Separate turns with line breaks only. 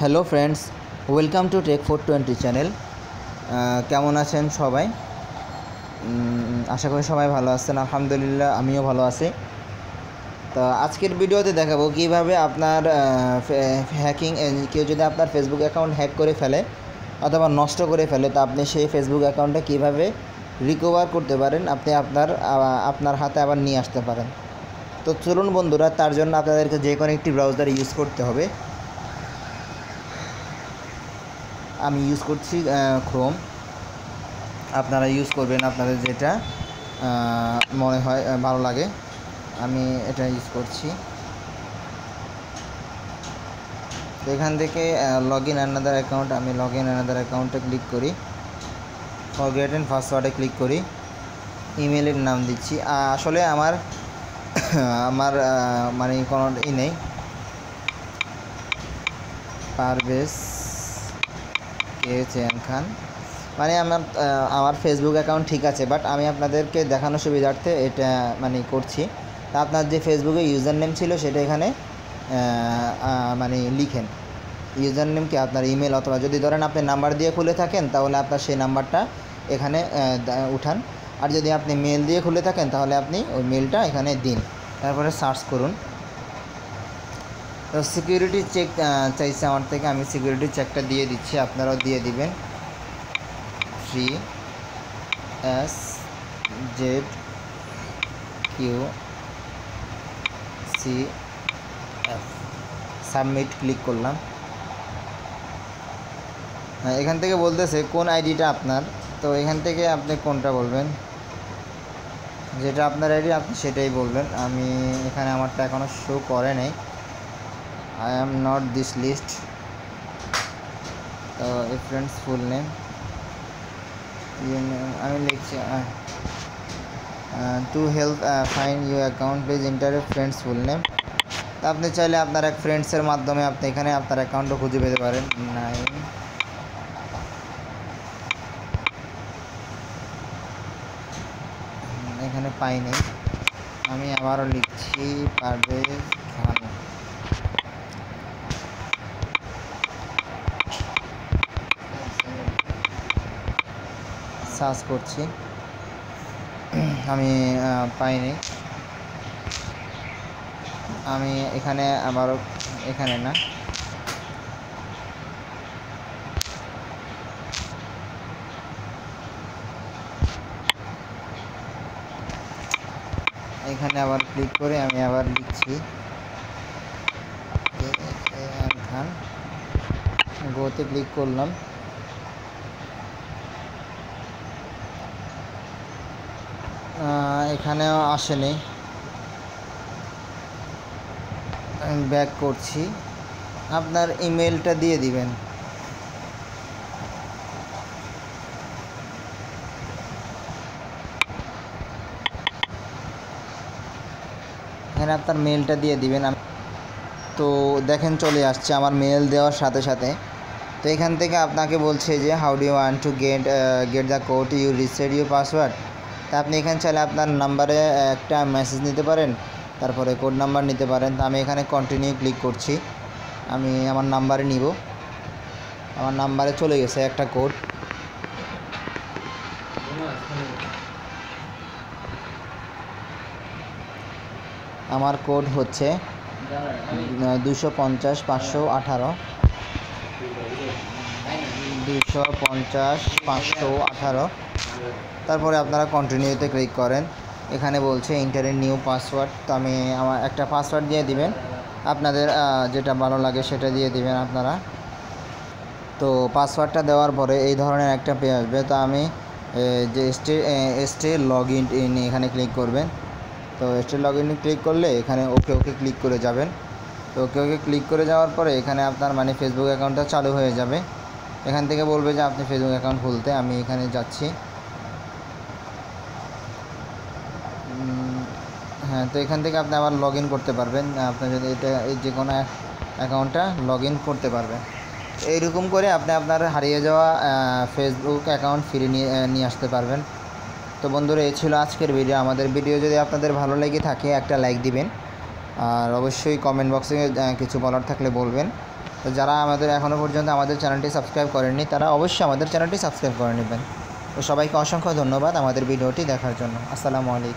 Hello friends, welcome to tech four twenty channel. কেমন আছেন সবাই? আশা করি সবাই ভালো আছেন, আলহামদুলিল্লাহ আমিও ভালো আছি। তো আজকের ভিডিওতে দেখাবো কীভাবে আপনার হ্যাকিং কেউ যদি আপনার ফেসবুক অ্যাকাউন্ট হ্যাক করে ফেলে অথবা নষ্ট করে ফেলে, তো আপনি সেই ফেসবুক অ্যাকাউন্টটা কীভাবে রিকভার করতে পারেন, আপনি আপনার আপনার হাতে আবার নিয়ে আসতে পারেন। তো চলুন বন্ধুরা, তার জন্য আপনাদেরকে যে কোনো একটি ব্রাউজার ইউজ করতে হবে। আমি ইউজ করছি ক্রোম আপনারা ইউজ করবেন আপনাদের যেটা মনে হয় ভালো লাগে। আমি এটা ইউজ করছি। এখান থেকে লগ ইন অ্যানাদার অ্যাকাউন্ট আমি লগ ইন অ্যানাদার অ্যাকাউন্টে ক্লিক করি। ফরগেট অ্যান্ড পাসওয়ার্ডে ক্লিক করি। ইমেলের নাম দিচ্ছি। আসলে আমার আমার মানে কোনো ই নেই। পারভেজ কে চেয়ান খান। মানে আমার আমার ফেসবুক অ্যাকাউন্ট ঠিক আছে বাট আমি আপনাদেরকে দেখানোর সুবিধার্থে এটা মানে করছি। তা আপনার যে ফেসবুকে ইউজার নেম ছিল সেটা এখানে মানে লিখেন। ইউজার নেম কি? আপনার ইমেল অথবা যদি ধরেন আপনি নাম্বার দিয়ে খুলে থাকেন, তাহলে আপনার সেই নাম্বারটা এখানে উঠান। আর যদি আপনি মেল দিয়ে খুলে থাকেন, তাহলে আপনি ওই মেলটা এখানে দিন। তারপরে সার্চ করুন। তো সিকিউরিটি চেক চাইছে আমার থেকে। আমি সিকিউরিটি চেকটা দিয়ে দিচ্ছি আপনারাও দিয়ে দিবেন। Three S Z Q C F submit click করলাম। হ্যাঁ, এখান থেকে বলতেছে কোন আইডিটা আপনার? তো এখান থেকে আপনি কোনটা বলবেন? যেটা আপনার আইডি আপনি সেটাই বলবেন। আমি এখানে আমারটা এখনও শো করে নাই। I am not this list তো এ ফ্রেন্ডস ফুল নেম আমি লিখছি to help find you account please enter friends full name তা আপনি চাইলে আপনার এক ফ্রেন্ডসের মাধ্যমে আপনি এখানে আপনার অ্যাকাউন্টও খুঁজে পেতে পারেন। নাইন এখানে পাইনি। আমি আবারও লিখছি, পারভেজ খান সার্চ করছি আমি পাইনি আমি এখানে আবারও এখানে না এখানে আবার ক্লিক করে আমি আবার লিখছি গোতে ক্লিক করলাম এখানেও আসেনি। আমি ব্যাক করছি। আপনার ইমেলটা দিয়ে দিবেন। এখানে আপনার মেলটা দিয়ে দিবেন। আমি তো দেখেন চলে আসছে আমার মেল দেওয়ার সাথে সাথে। তো এখান থেকে আপনাকে বলছে যে how do you want to get get the code you reset you password তা আপনি এখানে চাইলে আপনার নাম্বারে একটা মেসেজ নিতে পারেন, তারপরে কোড নাম্বার নিতে পারেন। তা আমি এখানে কন্টিনিউ ক্লিক করছি। আমি আমার নাম্বারে নিব। আমার নাম্বারে চলে গেছে একটা কোড আমার কোড হচ্ছে দুশো পঞ্চাশ পাঁচশো আঠারো। দুশো পঞ্চাশ পাঁচশো আঠারো। তারপরে আপনারা কন্টিনিউতে ক্লিক করেন। এখানে বলছে ইন্টারের নিউ পাসওয়ার্ড তো আমি আমার একটা পাসওয়ার্ড দিয়ে দিবেন। আপনাদের যেটা ভালো লাগে সেটা দিয়ে দিবেন আপনারা। তো পাসওয়ার্ডটা দেওয়ার পরে এই ধরনের একটা পেয়ে আসবে। তো আমি যে স্টে স্টে লগ ইন এখানে ক্লিক করবেন। তো স্টে লগ ইন ক্লিক করলে এখানে ওকে ওকে ক্লিক করে যাবেন। তো ওকে ওকে ক্লিক করে যাওয়ার পরে এখানে আপনার মানে ফেসবুক অ্যাকাউন্টটা চালু হয়ে যাবে। এখান থেকে বলবে যে আপনি ফেসবুক অ্যাকাউন্ট খুলতে। আমি এখানে যাচ্ছি। হ্যাঁ তো এখান থেকে আপনি আবার লগ করতে পারবেন। আপনি যদি এটা এই যে কোনো অ্যাকাউন্টটা লগ করতে পারবেন। এইরকম করে আপনি আপনার হারিয়ে যাওয়া ফেসবুক অ্যাকাউন্ট ফিরে নিয়ে নিয়ে আসতে পারবেন। তো বন্ধুরা, এই ছিল আজকের ভিডিও আমাদের ভিডিও যদি আপনাদের ভালো লেগে থাকে, একটা লাইক দিবেন। আর অবশ্যই কমেন্ট বক্সে কিছু বলার থাকলে বলবেন। তো যারা আমাদের এখনও পর্যন্ত আমাদের চ্যানেলটি সাবস্ক্রাইব করেননি, তারা অবশ্যই আমাদের চ্যানেলটি সাবস্ক্রাইব করে নেবেন। তো সবাইকে অসংখ্য ধন্যবাদ আমাদের ভিডিওটি দেখার জন্য। আসসালামু আলাইকুম।